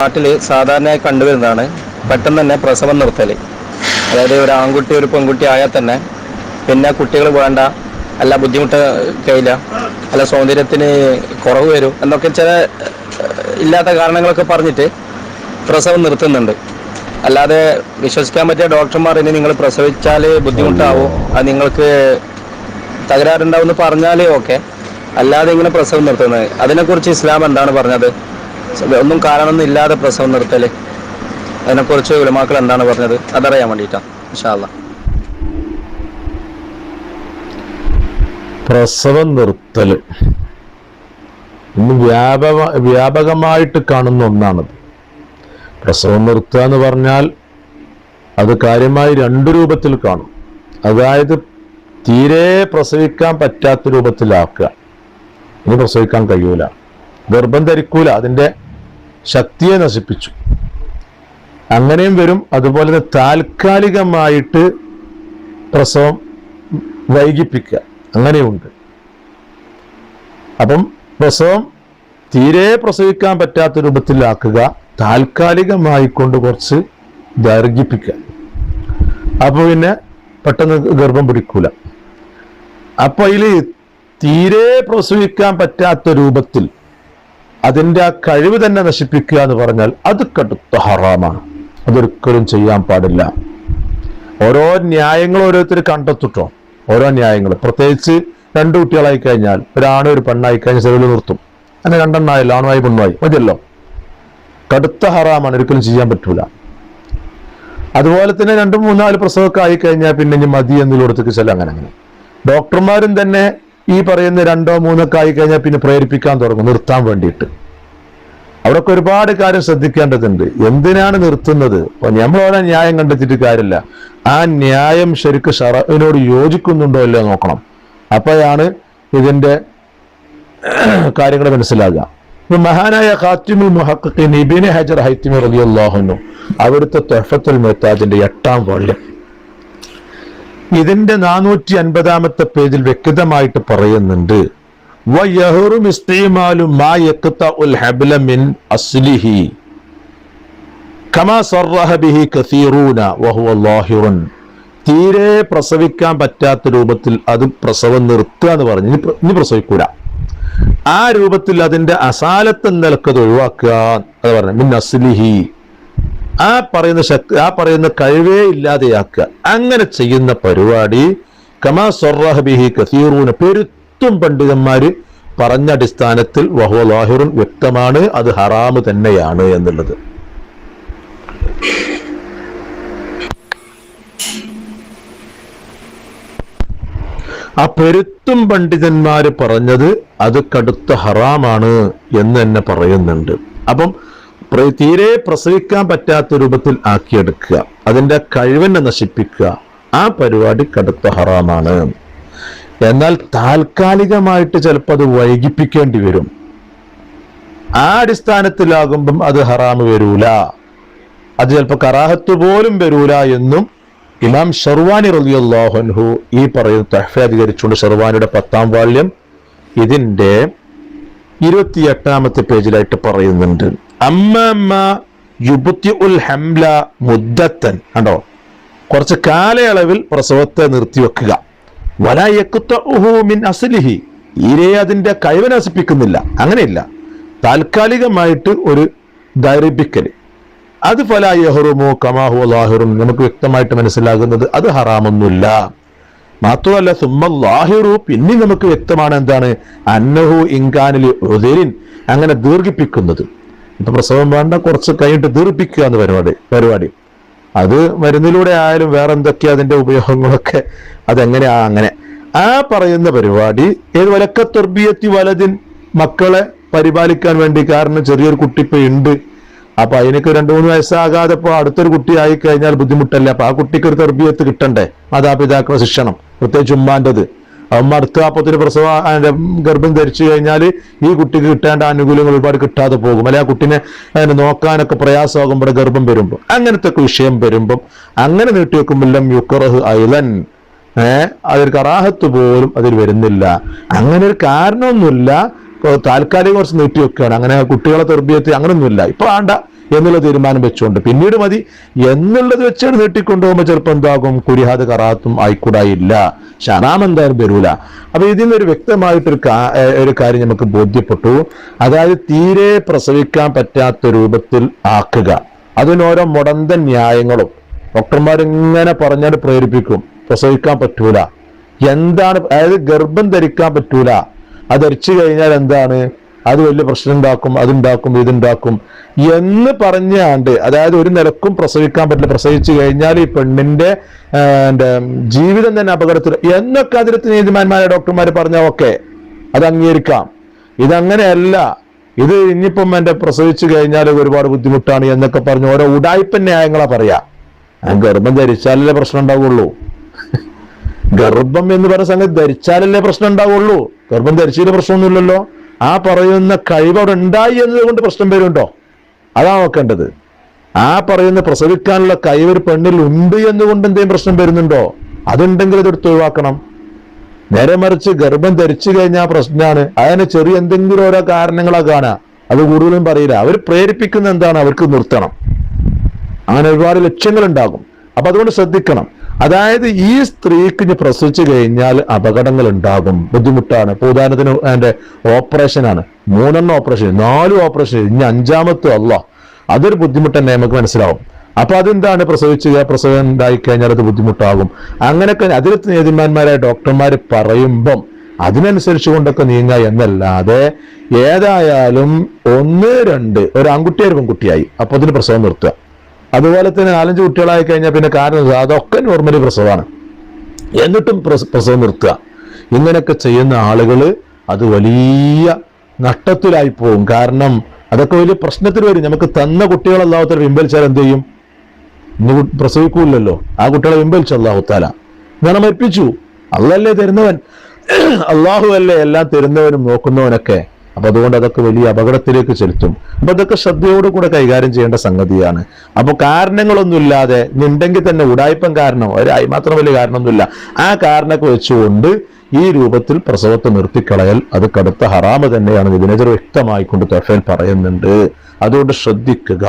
നാട്ടിൽ സാധാരണയായി കണ്ടുവരുന്നതാണ് പെട്ടെന്ന് തന്നെ പ്രസവം നിർത്തൽ അതായത് ഒരു ആൺകുട്ടി ഒരു പെൺകുട്ടി ആയാൽ തന്നെ പിന്നെ കുട്ടികൾ വേണ്ട അല്ല ബുദ്ധിമുട്ട് കഴിയില്ല അല്ല സൗന്ദര്യത്തിന് കുറവ് വരും എന്നൊക്കെ ചില ഇല്ലാത്ത കാരണങ്ങളൊക്കെ പറഞ്ഞിട്ട് പ്രസവം നിർത്തുന്നുണ്ട്. അല്ലാതെ വിശ്വസിക്കാൻ പറ്റിയ ഡോക്ടർമാർ ഇനി നിങ്ങൾ പ്രസവിച്ചാൽ ബുദ്ധിമുട്ടാവും അത് നിങ്ങൾക്ക് തകരാറുണ്ടാവും എന്ന് പറഞ്ഞാലേ ഓക്കെ. അല്ലാതെ ഇങ്ങനെ പ്രസവം നിർത്തുന്നത്. അതിനെക്കുറിച്ച് ഇസ്ലാം എന്താണ് പറഞ്ഞത്? ഒന്നും കാരണമൊന്നും ഇല്ലാതെ പ്രസവം നിർത്തൽ. അതിനെക്കുറിച്ച് ഉലമാക്കൾ എന്താണ് പറഞ്ഞത്? അതറിയാൻ വേണ്ടിയിട്ടാണ് ഇൻഷാല്ല പ്രസവം നിർത്തൽ ഇന്ന് വ്യാപക വ്യാപകമായിട്ട് കാണുന്ന ഒന്നാണത്. പ്രസവം നിർത്തുക എന്ന് പറഞ്ഞാൽ അത് കാര്യമായി രണ്ടു രൂപത്തിൽ കാണും. അതായത് തീരെ പ്രസവിക്കാൻ പറ്റാത്ത രൂപത്തിലാക്കുക. ഇനി പ്രസവിക്കാൻ കഴിയൂല. ഗർഭം ധരിക്കൂല അതിന്റെ ശക്തിയെ നശിപ്പിച്ചു. അങ്ങനെയും വരും. അതുപോലെ തന്നെ താൽക്കാലികമായിട്ട് പ്രസവം വൈകിപ്പിക്കുക. അങ്ങനെയുണ്ട്. അപ്പം പ്രസവം തീരെ പ്രസവിക്കാൻ പറ്റാത്ത രൂപത്തിലാക്കുക. താൽക്കാലികമായി കൊണ്ട് കുറച്ച് ദൈർഘിപ്പിക്കുക അപ്പോൾ പിന്നെ പെട്ടെന്ന് ഗർഭം പിടിക്കൂല. അപ്പോൾ അതിൽ തീരെ പ്രസവിക്കാൻ പറ്റാത്ത രൂപത്തിൽ അതിന്റെ ആ കഴിവ് തന്നെ നശിപ്പിക്കുക എന്ന് പറഞ്ഞാൽ അത് കടുത്ത ഹറാമാണ്. അതൊരിക്കലും ചെയ്യാൻ പാടില്ല. ഓരോ ന്യായങ്ങൾ ഓരോരുത്തർ കണ്ടെത്തിട്ടോ. ഓരോ ന്യായങ്ങൾ. പ്രത്യേകിച്ച് രണ്ട് കുട്ടികളായി കഴിഞ്ഞാൽ ഒരാണ് ഒരു പെണ്ണായി കഴിഞ്ഞാൽ ചെറുതിൽ നിർത്തും. അങ്ങനെ രണ്ടെണ്ണായല്ലോ ആണുമായി പെണ്ണുമായി. മതിയല്ലോ? കടുത്ത ഹറാമാണ്. ഒരിക്കലും ചെയ്യാൻ പറ്റൂല. അതുപോലെ തന്നെ രണ്ടും മൂന്നാൽ പ്രസവമൊക്കെ ആയി കഴിഞ്ഞാൽ പിന്നെ ഇനി മതി എന്നുള്ളിടത്തേക്ക് ചില അങ്ങനെ അങ്ങനെ. ഡോക്ടർമാരും തന്നെ ഈ പറയുന്ന രണ്ടോ മൂന്നോ ആയി കഴിഞ്ഞാൽ പിന്നെ പ്രേരിപ്പിക്കാൻ തുടങ്ങും നിർത്താൻ വേണ്ടിയിട്ട്. അവിടെയൊക്കെ ഒരുപാട് കാര്യം ശ്രദ്ധിക്കേണ്ടതുണ്ട്. എന്തിനാണ് നിർത്തുന്നത്? നമ്മൾ ഓരോ ന്യായം കണ്ടെത്തിയിട്ട് കാര്യമില്ല. ആ ന്യായം ശരിക്ക് ഷറവിനോട് യോജിക്കുന്നുണ്ടോ ഇല്ലയോ നോക്കണം. അപ്പോഴാണ് ഇതിന്റെ കാര്യങ്ങൾ മനസ്സിലാകുക. മഹാനായ ഖാത്തിമുൽ മുഹക്കിൻ ഇബിൻ ഹജർ ഹൈത്തിമി റളിയല്ലാഹു അൻഹു അവിടുത്തെ തുഹഫത്തുൽ മുഹ്താജിന്റെ എട്ടാം വാള്യം ഇതിന്റെ നാനൂറ്റി അൻപതാമത്തെ പേജിൽ വ്യക്തമായിട്ട് പറയുന്നുണ്ട്. തീരെ പ്രസവിക്കാൻ പറ്റാത്ത രൂപത്തിൽ അത് പ്രസവം നിർത്തുക എന്ന് പറഞ്ഞു. ഇനി പ്ര- പ്രസവിക്കൂല. ആ രൂപത്തിൽ അതിന്റെ അസാലത്ത് നിലക്കത് ഒഴിവാക്കുക എന്ന് പറഞ്ഞു. മിൻ അസ്ലിഹി. ആ പറയുന്ന ശക്തി ആ പറയുന്ന കഴിവേ ഇല്ലാതെയാക്കുക. അങ്ങനെ ചെയ്യുന്ന പരിപാടി കമാ സൊറാഹബിഹി കസീറൂന് പെരുത്തും പണ്ഡിതന്മാർ പറഞ്ഞ അടിസ്ഥാനത്തിൽ വഹുലാഹിറുൻ വ്യക്തമാണ് അത് ഹറാമ് തന്നെയാണ് എന്നുള്ളത്. ആ പെരുത്തും പണ്ഡിതന്മാര് പറഞ്ഞത് അത് കടുത്ത ഹറാമാണ് എന്ന് തന്നെ പറയുന്നുണ്ട്. അപ്പം തീരെ പ്രസവിക്കാൻ പറ്റാത്ത രൂപത്തിൽ ആക്കിയെടുക്കുക. അതിന്റെ കഴിവിനെ നശിപ്പിക്കുക. ആ പരിപാടി കടുത്ത ഹറാമാണ്. എന്നാൽ താൽക്കാലികമായിട്ട് ചിലപ്പോൾ അത് വൈകിപ്പിക്കേണ്ടി വരും. ആ അടിസ്ഥാനത്തിലാകുമ്പം അത് ഹറാമ് വരൂല. അത് ചിലപ്പോൾ കറാഹത്ത് പോലും വരൂല എന്നും ഇമാം ഷർവാനി റളിയല്ലാഹു ഈ പറയുന്ന തഹ്ഫ അധികരിച്ചുകൊണ്ട് ഷർവാനിയുടെ പത്താം വാള്യം ഇതിന്റെ ഇരുപത്തിയെട്ടാമത്തെ പേജിലായിട്ട് പറയുന്നുണ്ട്. അമ്മമ്മ യുബുത്തി ഉൽ ഹംല മുദ്ദത്തൻ. കണ്ടോ? കുറച്ച് കാലയളവിൽ പ്രസവത്തെ നിർത്തിവെക്കുക. വലയക്കുത്തഹു മിൻ അസ്ലിഹി. തീരെ അതിന്റെ കഴിവ് നശിപ്പിക്കുന്നില്ല. അങ്ങനെയില്ല. താൽക്കാലികമായിട്ട് ഒരു ദൈർഭിക്കൽ അത് ഫലാ യഹറുമോ കമാഹു ലാഹിറും നമുക്ക് വ്യക്തമായിട്ട് മനസ്സിലാകുന്നത് അത് ഹറാമൊന്നുമില്ല. മാത്രമല്ല സുമ ലാഹിറു പിന്നെ നമുക്ക് വ്യക്തമാണ് എന്താണ്? അന്നഹു ഇൻകാനിൽ ഉദരിൻ അങ്ങനെ ദീർഘിപ്പിക്കുന്നത്. ഇപ്പൊ പ്രസവം വേണ്ട കുറച്ച് കഴിഞ്ഞിട്ട് ദീർഘിപ്പിക്കുക എന്ന് പരിപാടി പരിപാടി. അത് മരുന്നിലൂടെ ആയാലും വേറെ എന്തൊക്കെയാ അതിന്റെ ഉപയോഗങ്ങളൊക്കെ അതെങ്ങനെയാ അങ്ങനെ. ആ പറയുന്ന പരിപാടി ഏത് വലക്ക തുർബിയത്തി വലതിൻ മക്കളെ പരിപാലിക്കാൻ വേണ്ടി കാരണം ചെറിയൊരു കുട്ടി ഇപ്പൊ ഉണ്ട്. അപ്പൊ അതിനൊക്കെ രണ്ടു മൂന്ന് വയസ്സാകാതെ ഇപ്പൊ അടുത്തൊരു കുട്ടി ആയി കഴിഞ്ഞാൽ ബുദ്ധിമുട്ടല്ല? അപ്പൊ ആ കുട്ടിക്ക് ഒരു തെർബിയത്ത് കിട്ടണ്ടേ? മാതാപിതാക്കളെ ശിക്ഷണം. പ്രത്യേകിച്ച് ഉമ്മാന്റെത്. അമ്മ അടുത്ത അപ്പത്തിന് പ്രസവ അതിന്റെ ഗർഭം ധരിച്ചു കഴിഞ്ഞാൽ ഈ കുട്ടിക്ക് കിട്ടേണ്ട ആനുകൂല്യങ്ങൾ ഒരുപാട് കിട്ടാതെ പോകും. അല്ലെ ആ കുട്ടിനെ അതിനെ നോക്കാനൊക്കെ പ്രയാസമാകുമ്പോൾ ഗർഭം വരുമ്പോൾ അങ്ങനത്തെ വിഷയം വരുമ്പം അങ്ങനെ നീട്ടി വെക്കുമ്പോഴെല്ലാം യുക്കറഹ് ഐലൻ ഏഹ് അതൊരു കറാഹത്ത് പോലും അതിൽ വരുന്നില്ല. അങ്ങനെ ഒരു കാരണമൊന്നുമില്ല. താൽക്കാലികം താൽക്കാലിക കുറച്ച് നീട്ടി വെക്കുകയാണ്. അങ്ങനെ കുട്ടികളെ തെർബിയത്ത് അങ്ങനെയൊന്നുമില്ല ഇപ്പൊ വേണ്ട. എന്നുള്ള തീരുമാനം വെച്ചുകൊണ്ട് പിന്നീട് മതി. എന്നുള്ളത് വെച്ചാണ് നീട്ടിക്കൊണ്ടുപോകുമ്പോൾ ചിലപ്പോൾ എന്താകും? കുരിഹാദ് കറാത്തും ആയിക്കൂടായില്ല. ഷറാം എന്തായാലും വരൂല. അപ്പൊ ഇതിൽ നിന്ന് ഒരു വ്യക്തമായിട്ടൊരു ഒരു കാര്യം നമുക്ക് ബോധ്യപ്പെട്ടു. അതായത് തീരെ പ്രസവിക്കാൻ പറ്റാത്ത രൂപത്തിൽ ആക്കുക. അതിനോരോ മുടന്ത മുടന്തൻ ന്യായങ്ങളും ഡോക്ടർമാരിങ്ങനെ പറഞ്ഞാൽ പ്രേരിപ്പിക്കും. പ്രസവിക്കാൻ പറ്റൂല. എന്താണ് അതായത് ഗർഭം ധരിക്കാൻ പറ്റൂല. അത് ധരിച്ചു കഴിഞ്ഞാൽ എന്താണ്? അത് വലിയ പ്രശ്നം ഉണ്ടാക്കും അതുണ്ടാക്കും ഇതുണ്ടാക്കും എന്ന് പറഞ്ഞാണ്ട് അതായത് ഒരു നിലക്കും പ്രസവിക്കാൻ പറ്റില്ല. പ്രസവിച്ചു കഴിഞ്ഞാൽ ഈ പെണ്ണിന്റെ ആ, ജീവിതം തന്നെ അപകടത്തിൽ എന്നൊക്കെ അതിലത്ത് നീതിമാന്മാരെ ഡോക്ടർമാർ പറഞ്ഞാൽ ഓക്കെ അത് അംഗീകരിക്കാം. ഇതങ്ങനെയല്ല. ഇത് ഇനിയിപ്പം എന്റെ പ്രസവിച്ചു കഴിഞ്ഞാൽ ഒരുപാട് ബുദ്ധിമുട്ടാണ് എന്നൊക്കെ പറഞ്ഞ് ഓരോ ഉടായ്പ ന്യായങ്ങളാ പറയാ. ഗർഭം ധരിച്ചാലല്ലേ പ്രശ്നം ഉണ്ടാവുള്ളൂ. ഗർഭം എന്ന് പറഞ്ഞ സംഗതി ധരിച്ചാലല്ലേ പ്രശ്നം ഉണ്ടാവുള്ളൂ. ഗർഭം ധരിച്ചതിൽ പ്രശ്നമൊന്നുമില്ലല്ലോ. ആ പറയുന്ന കഴിവ് അവിടെ ഉണ്ടായി എന്നതുകൊണ്ട് പ്രശ്നം വരുന്നുണ്ടോ? അതാ നോക്കേണ്ടത്. ആ പറയുന്ന പ്രസവിക്കാനുള്ള കഴിവ് ഒരു പെണ്ണിൽ ഉണ്ട് എന്നുകൊണ്ട് എന്തെങ്കിലും പ്രശ്നം വരുന്നുണ്ടോ? അതുണ്ടെങ്കിൽ അതെടുത്ത് ഒഴിവാക്കണം. നേരെ മറിച്ച് ഗർഭം ധരിച്ചു കഴിഞ്ഞാൽ പ്രശ്നമാണ്. അതിന് ചെറിയ എന്തെങ്കിലും ഓരോ കാരണങ്ങളാ കാണാ അത് കൂടുതലും പറയില്ല. അവർ പ്രേരിപ്പിക്കുന്ന എന്താണ്? അവർക്ക് നിർത്തണം. അങ്ങനെ ഒരുപാട് ലക്ഷ്യങ്ങൾ ഉണ്ടാകും അപ്പൊ അതുകൊണ്ട് ശ്രദ്ധിക്കണം. അതായത് ഈ സ്ത്രീക്ക് പ്രസവിച്ചു കഴിഞ്ഞാൽ അപകടങ്ങൾ ഉണ്ടാകും. ബുദ്ധിമുട്ടാണ്. പൂതാനത്തിന് അതിന്റെ ഓപ്പറേഷനാണ് മൂന്നെണ്ണം ഓപ്പറേഷൻ നാല് ഓപ്പറേഷൻ ഇനി അഞ്ചാമത്തെ അല്ല അതൊരു ബുദ്ധിമുട്ട് തന്നെ നമുക്ക് മനസ്സിലാവും. അപ്പൊ അതെന്താണ് പ്രസവിച്ച് പ്രസവം ഉണ്ടായി കഴിഞ്ഞാൽ അത് ബുദ്ധിമുട്ടാകും? അങ്ങനെയൊക്കെ അതിൽ നീതിമാന്മാരായ ഡോക്ടർമാർ പറയുമ്പം അതിനനുസരിച്ച് കൊണ്ടൊക്കെ നീങ്ങുക എന്നല്ലാതെ ഏതായാലും ഒന്ന് രണ്ട് ഒരു ആൺകുട്ടിയായി കുട്ടിയായി പെൺകുട്ടിയായി. അപ്പൊ അതിന് പ്രസവം നിർത്തുക. അതുപോലെ തന്നെ നാലഞ്ച് കുട്ടികളായി കഴിഞ്ഞാൽ പിന്നെ കാരണം അതൊക്കെ നോർമലി പ്രസവമാണ്. എന്നിട്ടും പ്രസവം നിർത്തുക. ഇങ്ങനെയൊക്കെ ചെയ്യുന്ന ആളുകൾ അത് വലിയ നഷ്ടത്തിലായി പോകും കാരണം അതൊക്കെ വലിയ പ്രശ്നത്തിൽ വരും. നമുക്ക് തന്ന കുട്ടികൾ അല്ലാത്ത പിൻവലിച്ചാൽ എന്ത് ചെയ്യും? ഇന്ന് പ്രസവിക്കൂലല്ലോ ആ കുട്ടികളെ പിൻവലിച്ചു അള്ളാഹുത്താല ഞാൻ മരിപ്പിച്ചു. അള്ളല്ലേ തരുന്നവൻ? അള്ളാഹു അല്ലേ എല്ലാം തരുന്നവനും നോക്കുന്നവനൊക്കെ. അപ്പൊ അതുകൊണ്ട് അതൊക്കെ വലിയ അപകടത്തിലേക്ക് ചെലുത്തും. അപ്പൊ അതൊക്കെ ശ്രദ്ധയോടുകൂടെ കൈകാര്യം ചെയ്യേണ്ട സംഗതിയാണ്. അപ്പോൾ കാരണങ്ങളൊന്നുമില്ലാതെ ഉണ്ടെങ്കിൽ തന്നെ ഉടായ്പം കാരണം ഒരായി മാത്രം വലിയ കാരണമൊന്നുമില്ല. ആ കാരണമൊക്കെ വെച്ചുകൊണ്ട് ഈ രൂപത്തിൽ പ്രസവത്തെ നിർത്തിക്കളയൽ അത് കടുത്ത ഹറാമ് തന്നെയാണ്. ഇതിനെതിരെ വ്യക്തമായിക്കൊണ്ട് തൊഫേൽ പറയുന്നുണ്ട്. അതുകൊണ്ട് ശ്രദ്ധിക്കുക.